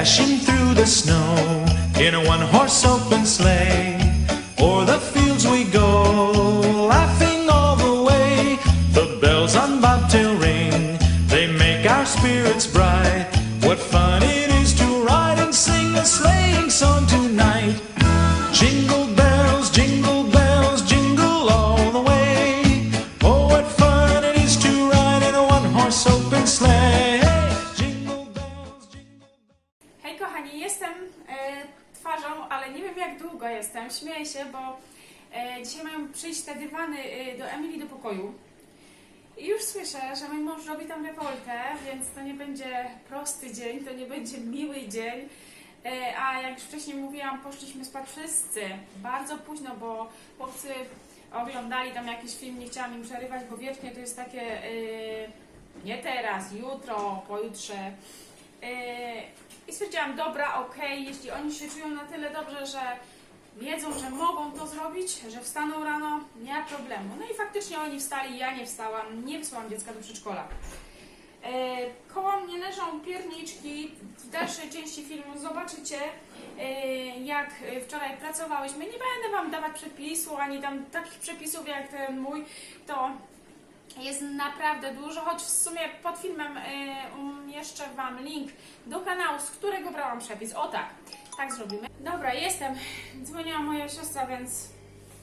dashing through the snow in a one horse open sleigh. Kochani, jestem e, twarzą, ale nie wiem jak długo jestem. Śmieję się, bo e, dzisiaj mają przyjść te dywany e, do Emilii do pokoju. I już słyszę, że mój mąż robi tam rewoltę, więc to nie będzie prosty dzień, to nie będzie miły dzień. A jak już wcześniej mówiłam, poszliśmy spać wszyscy bardzo późno, bo chłopcy oglądali tam jakiś film, nie chciałam im przerywać, bo wiecznie to jest takie nie teraz, jutro, pojutrze. I stwierdziłam, dobra, okej, jeśli oni się czują na tyle dobrze, że wiedzą, że mogą to zrobić, że wstaną rano, nie ma problemu. No i faktycznie oni wstali, ja nie wstałam, nie wysłałam dziecka do przedszkola. Yy, Koło mnie leżą pierniczki. W dalszej części filmu zobaczycie, yy, jak wczoraj pracowałyśmy. Nie będę Wam dawać przepisu, ani tam takich przepisów jak ten mój, to jest naprawdę dużo, choć w sumie pod filmem y, umieszczę Wam link do kanału, z którego brałam przepis. O tak, tak zrobimy. Dobra, jestem. Dzwoniła moja siostra, więc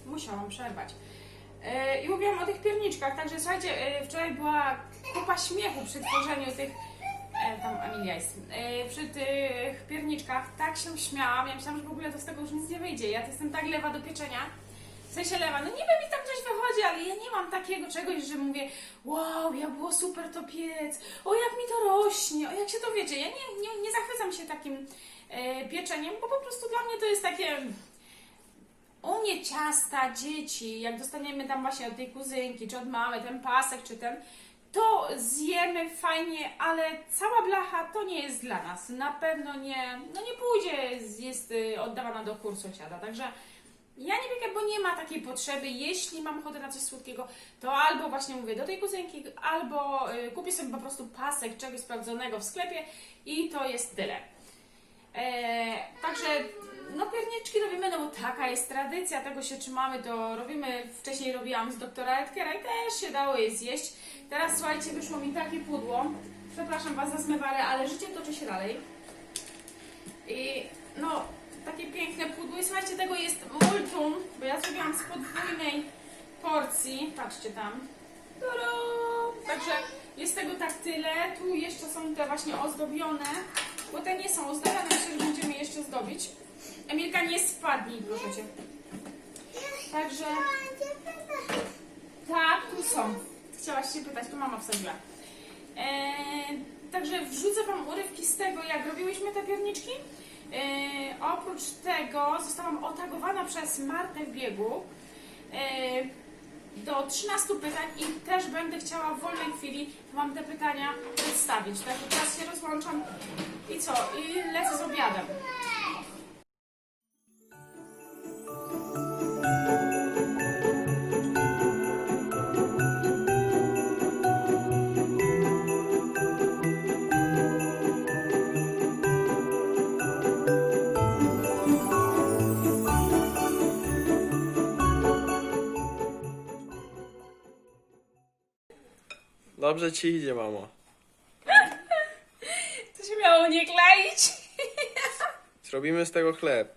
musiałam przerwać. Y, I mówiłam o tych pierniczkach, także słuchajcie, y, wczoraj była kupa śmiechu przy tworzeniu tych e, tam Emilia jest, przy tych pierniczkach tak się śmiałam, ja myślałam, że w ogóle to z tego już nic nie wyjdzie, ja to jestem tak lewa do pieczenia, w sensie lewa, no niby mi tam coś wychodzi, ale ja nie mam takiego czegoś, że mówię, wow, jak było super to piec, o jak mi to rośnie, o jak się to wiecie, ja nie, nie, nie zachwycam się takim e, pieczeniem, bo po prostu dla mnie to jest takie... U mnie ciasta, dzieci, jak dostaniemy tam właśnie od tej kuzynki, czy od mamy ten pasek, czy ten, to zjemy fajnie, ale cała blacha to nie jest dla nas. Na pewno nie, no nie pójdzie, jest y, oddawana do kur sąsiada. Także ja nie biegam, bo nie ma takiej potrzeby. Jeśli mam ochotę na coś słodkiego, to albo właśnie mówię do tej kuzynki, albo y, kupię sobie po prostu pasek czegoś sprawdzonego w sklepie i to jest tyle. E, także no pierniczki robimy, no bo taka jest tradycja, tego się trzymamy, to robimy, wcześniej robiłam z doktora Edgera i też się dało je zjeść. Teraz słuchajcie, wyszło mi takie pudło, przepraszam Was za zmywarę, ale życie toczy się dalej. I no, takie piękne pudło i słuchajcie, tego jest multum, bo ja zrobiłam z podwójnej porcji, patrzcie tam. Tadam! Także jest tego tak tyle, tu jeszcze są te właśnie ozdobione, bo te nie są ozdobione, myślę, że będziemy jeszcze zdobić. Emilka, nie spadnij, proszę Cię. Także tak, tu są. Chciałaś się pytać, tu mama wsadziła. Eee, także wrzucę Wam urywki z tego, jak robiłyśmy te pierniczki. Eee, oprócz tego zostałam otagowana przez Martę w biegu eee, do 13 pytań i też będę chciała w wolnej chwili Wam te pytania przedstawić. Także teraz się rozłączam i co? I lecę z obiadem. Dobrze ci idzie, mamo. To się miało nie kleić. Zrobimy z tego chleb.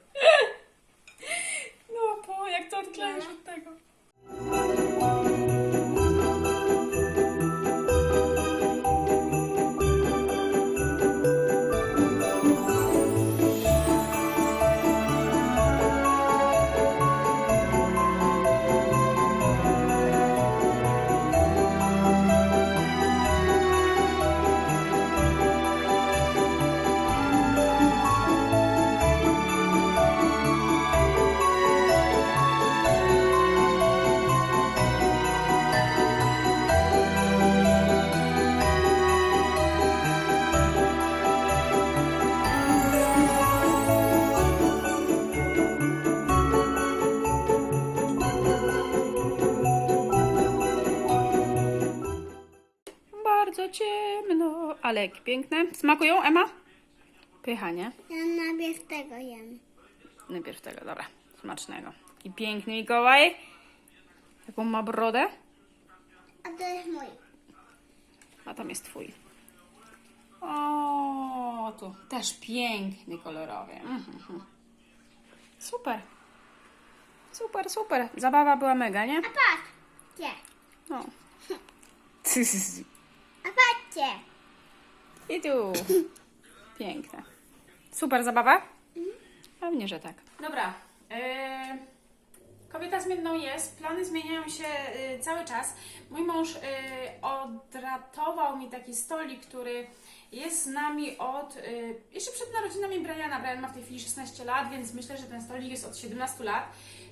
Jakie piękne. Smakują, Ema? Pycha, nie? Ja najpierw tego jem. Najpierw tego, dobra. Smacznego. I piękny Mikołaj. Jaką ma brodę? A to jest mój. A tam jest twój. O, tu też piękny, kolorowy. Mhm, mhm. Super. Super, super. Zabawa była mega, nie? A patrz. Gdzie? No. A patrzcie. I tu. Piękne. Super zabawa? Pewnie, że tak. Dobra. e, kobieta zmienną jest. Plany zmieniają się e, cały czas. Mój mąż e, odratował mi taki stolik, który jest z nami od. e, jeszcze przed narodzinami Briana. Brian ma w tej chwili 16 lat, więc myślę, że ten stolik jest od 17 lat.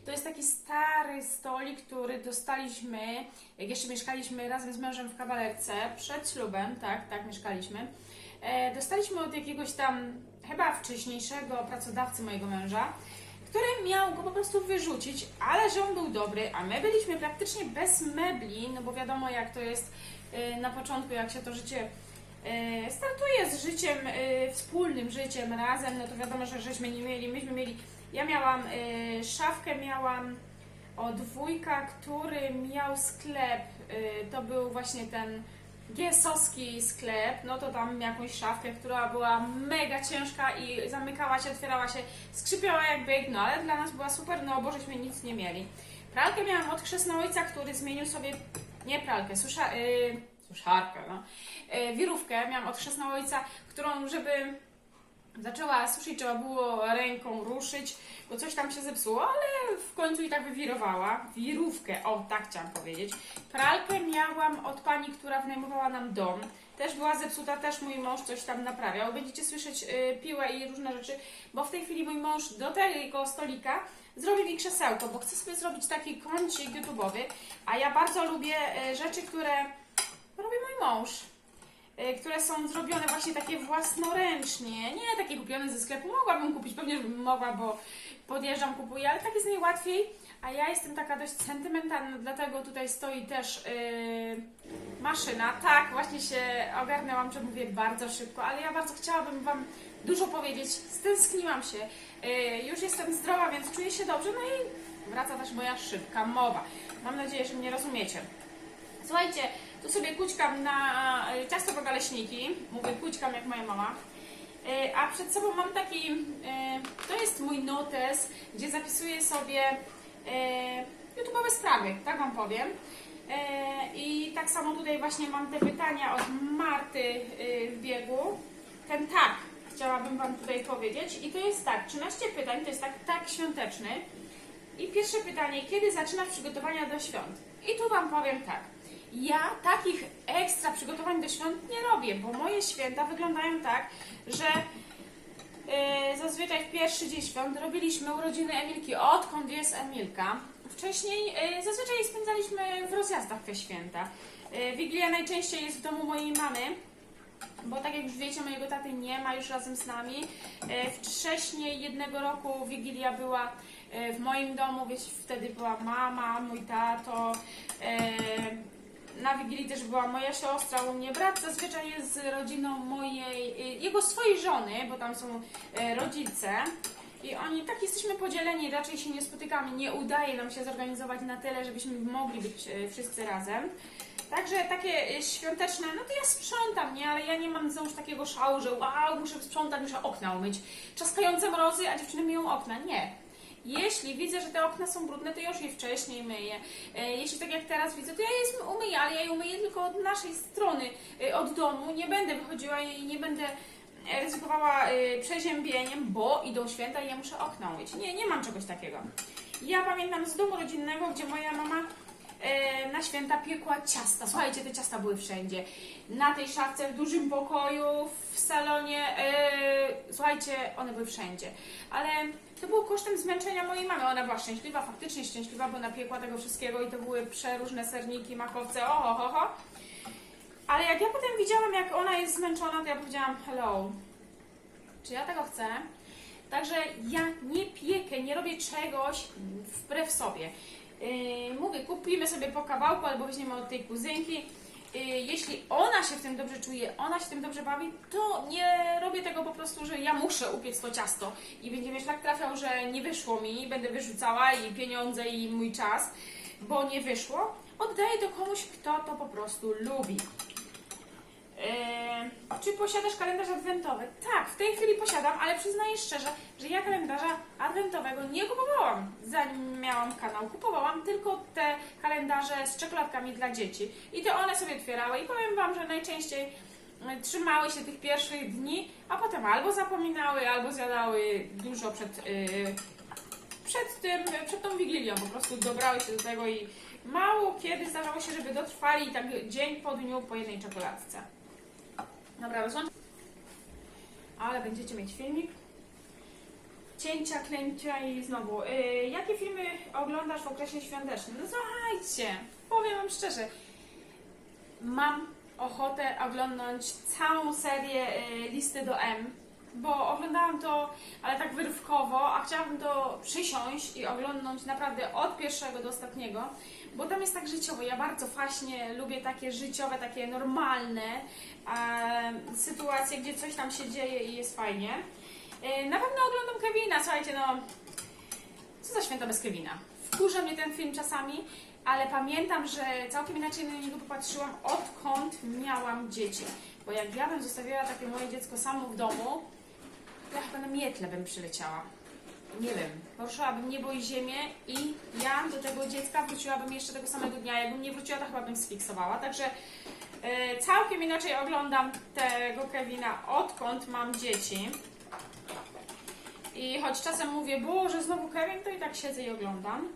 To jest taki stary stolik, który dostaliśmy, jak jeszcze mieszkaliśmy razem z mężem w kawalerce, przed ślubem, tak, tak mieszkaliśmy. E, dostaliśmy od jakiegoś tam, chyba wcześniejszego pracodawcy mojego męża, który miał go po prostu wyrzucić, ale że on był dobry, a my byliśmy praktycznie bez mebli, no bo wiadomo jak to jest e, na początku, jak się to życie e, startuje z życiem, e, wspólnym życiem razem, no to wiadomo, że żeśmy nie mieli, myśmy mieli, ja miałam szafkę, miałam od wujka, który miał sklep, y, to był właśnie ten giesowski sklep, no to tam jakąś szafkę, która była mega ciężka i zamykała się, otwierała się, skrzypiała jak byk, no ale dla nas była super, no bo żeśmy nic nie mieli. Pralkę miałam od chrzestnego ojca, który zmienił sobie, nie pralkę, susza, y, suszarkę, no, y, wirówkę miałam od chrzestnego ojca, którą, żeby Zaczęła suszyć, trzeba było ręką ruszyć, bo coś tam się zepsuło, ale w końcu i tak wywirowała. Wirówkę, o tak chciałam powiedzieć. Pralkę miałam od pani, która wynajmowała nam dom. Też była zepsuta, też mój mąż coś tam naprawiał. Będziecie słyszeć y, piłę i różne rzeczy, bo w tej chwili mój mąż do tego stolika zrobi mi krzesełko, bo chce sobie zrobić taki kącik YouTube'owy, a ja bardzo lubię y, rzeczy, które robi mój mąż które są zrobione właśnie takie własnoręcznie, nie takie kupione ze sklepu. Mogłabym kupić, pewnie że bym mogła, bo podjeżdżam, kupuję, ale tak jest najłatwiej. A ja jestem taka dość sentymentalna, dlatego tutaj stoi też yy, maszyna. Tak, właśnie się ogarnęłam, że mówię bardzo szybko, ale ja bardzo chciałabym Wam dużo powiedzieć. Stęskniłam się. Yy, już jestem zdrowa, więc czuję się dobrze. No i wraca też moja szybka mowa. Mam nadzieję, że mnie rozumiecie. Słuchajcie, tu sobie kućkam na y, ciasto po naleśniki. Mówię kućkam jak moja mama. Y, A przed sobą mam taki, y, to jest mój notes, gdzie zapisuję sobie YouTube'owe sprawy, tak Wam powiem. I tak samo tutaj właśnie mam te pytania od Marty w biegu. Ten tak chciałabym Wam tutaj powiedzieć. I to jest tak, 13 pytań, to jest tak, tak świąteczny. I pierwsze pytanie, kiedy zaczynasz przygotowania do świąt? I tu Wam powiem tak. Ja takich ekstra przygotowań do świąt nie robię, bo moje święta wyglądają tak, że e, zazwyczaj w pierwszy dzień świąt robiliśmy urodziny Emilki, odkąd jest Emilka. Wcześniej e, zazwyczaj spędzaliśmy w rozjazdach te święta. E, Wigilia najczęściej jest w domu mojej mamy, bo tak jak już wiecie, mojego taty nie ma już razem z nami. Wcześniej jednego roku Wigilia była w moim domu, wiesz, wtedy była mama, mój tato. E, Na Wigilii też była moja siostra, u mnie brat zazwyczaj jest z rodziną mojej, e, jego swojej żony, bo tam są e, rodzice. I oni tak jesteśmy podzieleni, raczej się nie spotykamy, nie udaje nam się zorganizować na tyle, żebyśmy mogli być e, wszyscy razem. Także takie y, świąteczne, no to ja sprzątam, nie? Ale ja nie mam znowu takiego szału, że wow, muszę sprzątać, muszę okna umyć. Trzaskające mrozy, a dziewczyny myją okna. Nie. Jeśli widzę, że te okna są brudne, to już je wcześniej myję. E, Jeśli tak jak teraz widzę, to ja je umyję, ale ja je umyję tylko od naszej strony, y, od domu. Nie będę wychodziła i nie będę e, ryzykowała przeziębieniem, bo idą święta i ja muszę okna umyć. Nie, nie mam czegoś takiego. Ja pamiętam z domu rodzinnego, gdzie moja mama e, na święta piekła ciasta. Słuchajcie, te ciasta były wszędzie. Na tej szafce, w dużym pokoju, w salonie. E, słuchajcie, one były wszędzie. Ale to było kosztem zmęczenia mojej mamy. Ona była szczęśliwa, faktycznie szczęśliwa, bo napiekła tego wszystkiego i to były przeróżne serniki, makowce, oho, ho, ho. Ale jak ja potem widziałam, jak ona jest zmęczona, to ja powiedziałam, hello, czy ja tego chcę? Także ja nie piekę, nie robię czegoś wbrew sobie. Yy, mówię, kupimy sobie po kawałku albo weźmiemy od tej kuzynki. Y, jeśli ona się w tym dobrze czuje, ona się w tym dobrze bawi, to nie robię tego po prostu, że ja muszę upiec to ciasto i będzie mnie szlak trafiał, że nie wyszło mi, będę wyrzucała i pieniądze i mój czas, bo nie wyszło. Oddaję to komuś, kto to po prostu lubi. Eee, czy posiadasz kalendarz adwentowy? Tak, w tej chwili posiadam, ale przyznaję szczerze, że ja kalendarza adwentowego nie kupowałam, zanim miałam kanał. Kupowałam tylko te kalendarze z czekoladkami dla dzieci. I to one sobie otwierały i powiem Wam, że najczęściej e, trzymały się tych pierwszych dni, a potem albo zapominały, albo zjadały dużo przed, e, przed tym, przed tą Wigilią. Po prostu dobrały się do tego i mało kiedy zdarzało się, żeby dotrwali tak dzień po dniu po jednej czekoladce. Dobra, rozłączę. Ale będziecie mieć filmik. Cięcia, klęcia i znowu. Yy, jakie filmy oglądasz w okresie świątecznym? No słuchajcie, powiem Wam szczerze. Mam ochotę oglądać całą serię yy, Listy do M, bo oglądałam to, ale tak wyrywkowo, a chciałabym to przysiąść i oglądnąć naprawdę od pierwszego do ostatniego, bo tam jest tak życiowo. Ja bardzo właśnie lubię takie życiowe, takie normalne e, sytuacje, gdzie coś tam się dzieje i jest fajnie. E, na pewno oglądam Kevina, słuchajcie, no co za święta bez Kevina. Wkurza mnie ten film czasami, ale pamiętam, że całkiem inaczej na niego popatrzyłam, odkąd miałam dzieci. Bo jak ja bym zostawiła takie moje dziecko samo w domu, ja chyba na mietle bym przyleciała. Nie wiem, poruszyłabym niebo i ziemię i ja do tego dziecka wróciłabym jeszcze tego samego dnia. Jakbym nie wróciła, to chyba bym sfiksowała. Także e, całkiem inaczej oglądam tego Kevina, odkąd mam dzieci. I choć czasem mówię, Boże, znowu Kevin, to i tak siedzę i oglądam.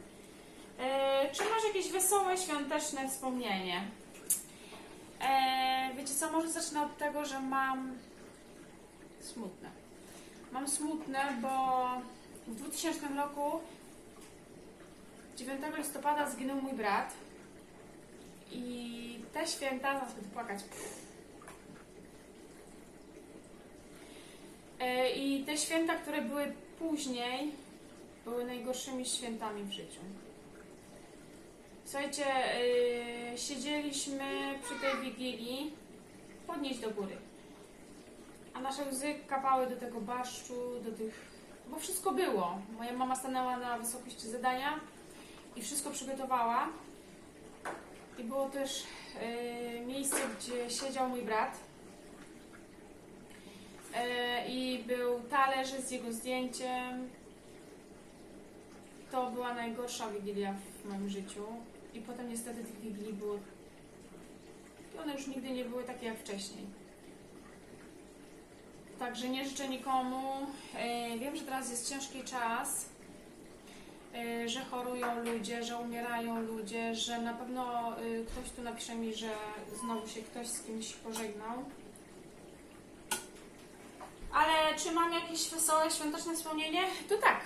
E, czy masz jakieś wesołe, świąteczne wspomnienie? E, wiecie co, może zacznę od tego, że mam smutne. Mam smutne, bo w 2000 roku 9 listopada zginął mój brat i te święta, będę płakać. E, I te święta, które były później, były najgorszymi świętami w życiu. Słuchajcie, yy, siedzieliśmy przy tej wigilii, podnieść do góry. A nasze łzy kapały do tego baszczu, do tych. Bo wszystko było. Moja mama stanęła na wysokości zadania i wszystko przygotowała. I było też yy, miejsce, gdzie siedział mój brat. Yy, I był talerz z jego zdjęciem. To była najgorsza wigilia w moim życiu. I potem niestety tych wigilii było. I one już nigdy nie były takie jak wcześniej. Także nie życzę nikomu. E, Wiem, że teraz jest ciężki czas, e, że chorują ludzie, że umierają ludzie, że na pewno e, ktoś tu napisze mi, że znowu się ktoś z kimś pożegnał. Ale czy mam jakieś wesołe, świąteczne wspomnienie? To tak.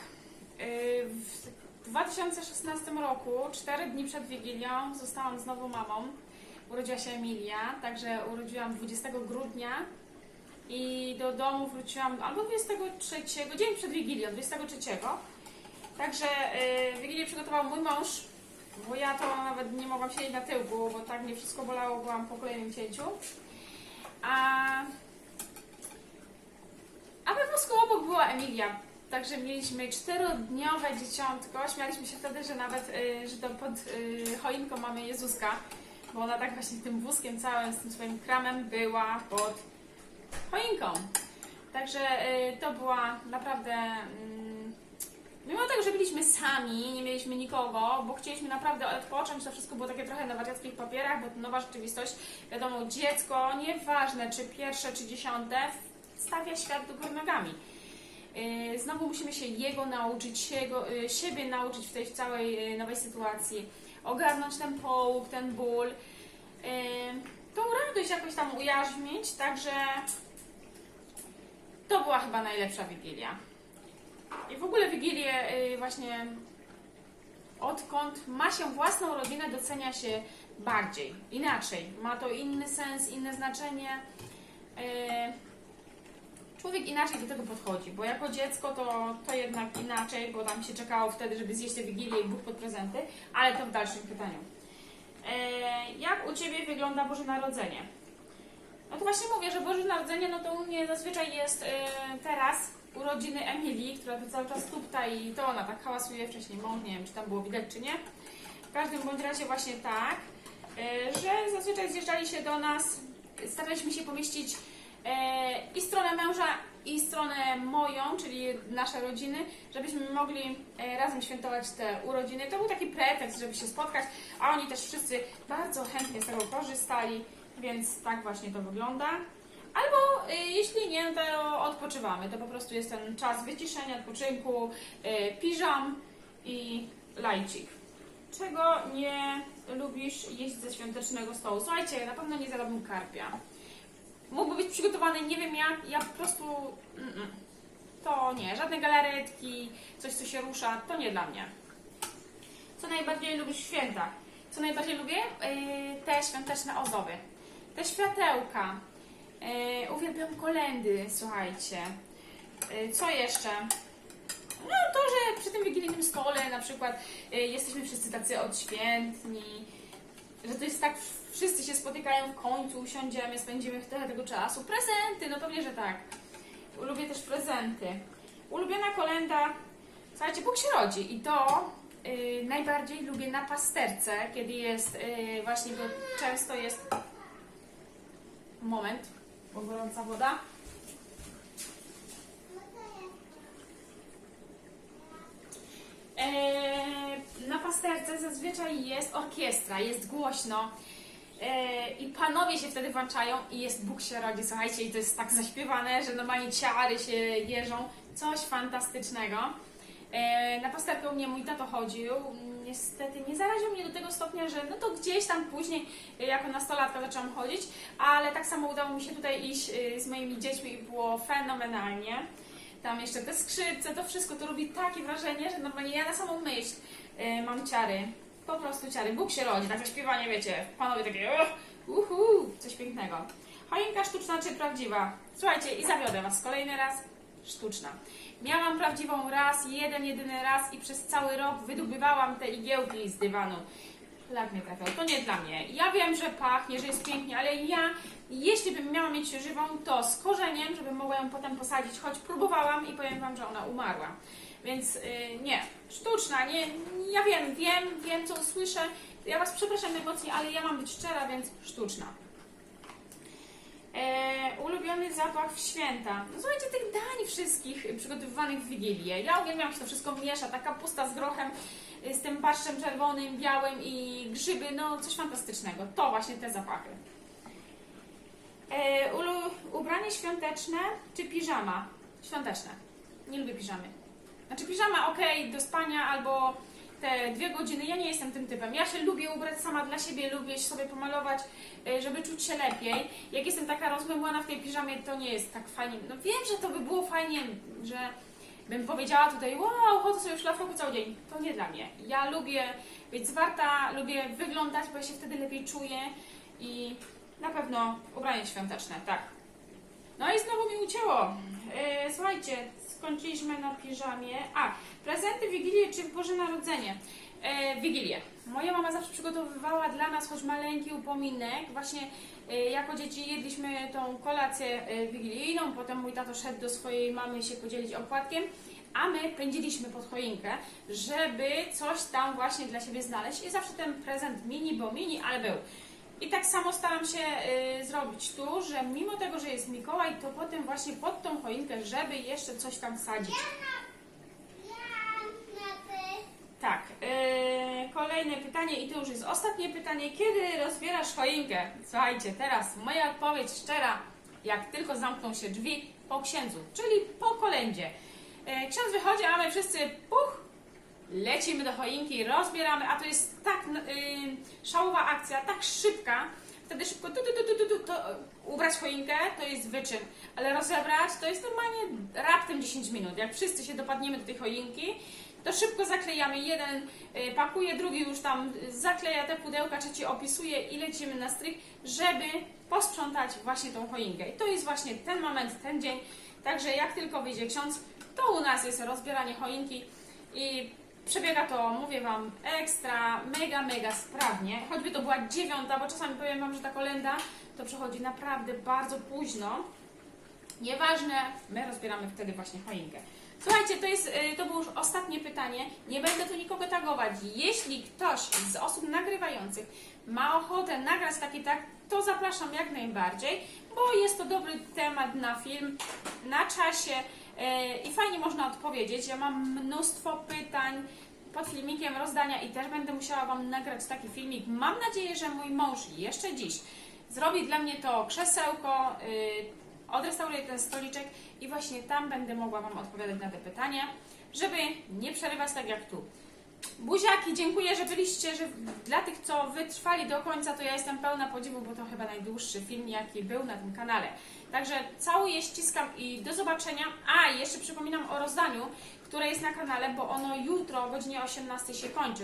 W 2016 roku, 4 dni przed Wigilią, zostałam znowu mamą. Urodziła się Emilia, także urodziłam 20 grudnia i do domu wróciłam albo 23, dzień przed Wigilią, 23. Także yy, Wigilię przygotował mój mąż, bo ja to nawet nie mogłam siedzieć na tyłku, bo tak mnie wszystko bolało, byłam po kolejnym cięciu. A, a we wózku obok była Emilia. Także mieliśmy czterodniowe dzieciątko. Śmialiśmy się wtedy, że nawet, y, że to pod y, choinką mamy Jezuska, bo ona tak właśnie tym wózkiem całym, z tym swoim kramem była pod choinką. Także y, to była naprawdę. mm, Mimo tego, że byliśmy sami, nie mieliśmy nikogo, bo chcieliśmy naprawdę odpocząć, to wszystko było takie trochę na wariackich papierach, bo to nowa rzeczywistość. Wiadomo, dziecko, nieważne czy pierwsze, czy dziesiąte, stawia świat do góry nogami. Yy, Znowu musimy się jego nauczyć, jego, yy, siebie nauczyć w tej całej nowej sytuacji, ogarnąć ten połóg, ten ból, tą radość jakoś tam ujarzmić, także to była chyba najlepsza Wigilia. I w ogóle Wigilię yy, właśnie odkąd ma się własną rodzinę, docenia się bardziej, inaczej. Ma to inny sens, inne znaczenie. Yy, człowiek inaczej do tego podchodzi, bo jako dziecko to, to jednak inaczej, bo tam się czekało wtedy, żeby zjeść tę wigilię i Bóg pod prezenty, ale to w dalszym pytaniu. E, jak u Ciebie wygląda Boże Narodzenie? No to właśnie mówię, że Boże Narodzenie, no to u mnie zazwyczaj jest e, teraz urodziny Emilii, która to cały czas tupta i to ona tak hałasuje wcześniej, bo nie wiem, czy tam było widać, czy nie. W każdym bądź razie właśnie tak, e, że zazwyczaj zjeżdżali się do nas, staraliśmy się pomieścić i stronę męża, i stronę moją, czyli nasze rodziny, żebyśmy mogli e, razem świętować te urodziny. To był taki pretekst, żeby się spotkać, a oni też wszyscy bardzo chętnie z tego korzystali, więc tak właśnie to wygląda. Albo y, jeśli nie, no to odpoczywamy. To po prostu jest ten czas wyciszenia, odpoczynku, piżam i lajcik. Czego nie lubisz jeść ze świątecznego stołu? Słuchajcie, na pewno nie zadałbym karpia. Mógłby być przygotowany, nie wiem jak, ja po prostu... Mm -mm. To nie, żadne galaretki, coś co się rusza, to nie dla mnie. Co najbardziej lubisz w świętach? Co najbardziej lubię? Yy, te świąteczne ozdoby. Te światełka. Yy, uwielbiam kolendy, słuchajcie. Yy, co jeszcze? No to, że przy tym wigilijnym stole na przykład yy, jesteśmy wszyscy tacy odświętni, że to jest tak, wszyscy się spotykają w końcu, usiądziemy, spędzimy trochę tego czasu. Prezenty, no pewnie, że tak. Lubię też prezenty. Ulubiona kolenda, słuchajcie, Bóg się rodzi i to yy, najbardziej lubię na pasterce, kiedy jest yy, właśnie, bo często jest moment, bo gorąca woda. Eee, pasterce zazwyczaj jest orkiestra, jest głośno eee, i panowie się wtedy włączają i jest Bóg się rodzi, słuchajcie, i to jest tak zaśpiewane, że normalnie ciary się jeżą, coś fantastycznego. Eee, na pasterkę u mnie mój tato chodził, niestety nie zaraził mnie do tego stopnia, że no to gdzieś tam później e, jako nastolatka zaczęłam chodzić, ale tak samo udało mi się tutaj iść e, z moimi dziećmi i było fenomenalnie. Tam jeszcze te skrzypce, to wszystko to robi takie wrażenie, że normalnie ja na samą myśl y, mam ciary. Po prostu ciary. Bóg się rodzi, takie śpiewanie, wiecie, panowie takie uh, uhu, coś pięknego. Choinka sztuczna czy prawdziwa? Słuchajcie, i zawiodę Was kolejny raz. Sztuczna. Miałam prawdziwą raz, jeden, jedyny raz i przez cały rok wydobywałam te igiełki z dywanu. Szlak mnie trafiał. To nie dla mnie. Ja wiem, że pachnie, że jest pięknie, ale ja, jeśli bym miała mieć żywą, to z korzeniem, żebym mogła ją potem posadzić, choć próbowałam i powiem Wam, że ona umarła. Więc yy, nie, sztuczna, nie, ja wiem, wiem, wiem, co słyszę. Ja Was przepraszam najmocniej, ale ja mam być szczera, więc sztuczna. E, ulubiony zapach w święta. No słuchajcie, tych dań wszystkich przygotowywanych w Wigilię. Ja uwielbiam, się to wszystko miesza, ta kapusta z grochem, y, z tym barszczem czerwonym, białym i grzyby, no coś fantastycznego. To właśnie te zapachy. E, ulu, ubranie świąteczne czy piżama? Świąteczne. Nie lubię piżamy. Znaczy piżama ok, do spania albo te dwie godziny. Ja nie jestem tym typem. Ja się lubię ubrać sama dla siebie, lubię sobie pomalować, y, żeby czuć się lepiej. Jak jestem taka rozmydlona w tej piżamie, to nie jest tak fajnie. No wiem, że to by było fajnie, że bym powiedziała tutaj, wow, chodzę sobie w szlafroku cały dzień. To nie dla mnie. Ja lubię być zwarta, lubię wyglądać, bo ja się wtedy lepiej czuję i na pewno ubranie świąteczne, tak. No i znowu mi ucięło. E, słuchajcie, skończyliśmy na piżamie. A, prezenty, Wigilię czy Boże Narodzenie? E, Wigilię. Moja mama zawsze przygotowywała dla nas choć maleńki upominek. Właśnie e, jako dzieci jedliśmy tą kolację e, wigilijną, potem mój tato szedł do swojej mamy się podzielić opłatkiem, a my pędziliśmy pod choinkę, żeby coś tam właśnie dla siebie znaleźć i zawsze ten prezent mini, bo mini, ale był. I tak samo staram się y, zrobić tu, że mimo tego, że jest Mikołaj, to potem właśnie pod tą choinkę, żeby jeszcze coś tam sadzić. Tak. y, kolejne pytanie i to już jest ostatnie pytanie. Kiedy rozbierasz choinkę? Słuchajcie, teraz moja odpowiedź szczera, jak tylko zamkną się drzwi po księdzu, czyli po kolędzie. Y, ksiądz wychodzi, a my wszyscy puch, lecimy do choinki, rozbieramy, a to jest tak y, szałowa akcja, tak szybka, wtedy szybko tu, tu, tu, tu, tu, tu, to ubrać choinkę to jest wyczyn, ale rozebrać to jest normalnie raptem 10 minut. Jak wszyscy się dopadniemy do tej choinki, to szybko zaklejamy. Jeden y, pakuje, drugi już tam zakleja te pudełka, trzeci opisuje i lecimy na strych, żeby posprzątać właśnie tą choinkę. I to jest właśnie ten moment, ten dzień. Także jak tylko wyjdzie ksiądz, to u nas jest rozbieranie choinki i Przebiega to, mówię Wam, ekstra, mega, mega sprawnie. Choćby to była dziewiąta, bo czasami powiem Wam, że ta kolenda to przechodzi naprawdę bardzo późno. Nieważne, my rozbieramy wtedy właśnie choinkę. Słuchajcie, to, jest, y, to było już ostatnie pytanie. Nie będę tu nikogo tagować. Jeśli ktoś z osób nagrywających ma ochotę nagrać taki tak, to zapraszam jak najbardziej, bo jest to dobry temat na film, na czasie i fajnie można odpowiedzieć. Ja mam mnóstwo pytań pod filmikiem rozdania i też będę musiała Wam nagrać taki filmik. Mam nadzieję, że mój mąż jeszcze dziś zrobi dla mnie to krzesełko, y, odrestauruję ten stoliczek i właśnie tam będę mogła Wam odpowiadać na te pytania, żeby nie przerywać tak jak tu. Buziaki, dziękuję, że byliście, że dla tych, co wytrwali do końca, to ja jestem pełna podziwu, bo to chyba najdłuższy film, jaki był na tym kanale. Także całuję, ściskam i do zobaczenia. A, jeszcze przypominam o rozdaniu, które jest na kanale, bo ono jutro o godzinie 18 się kończy.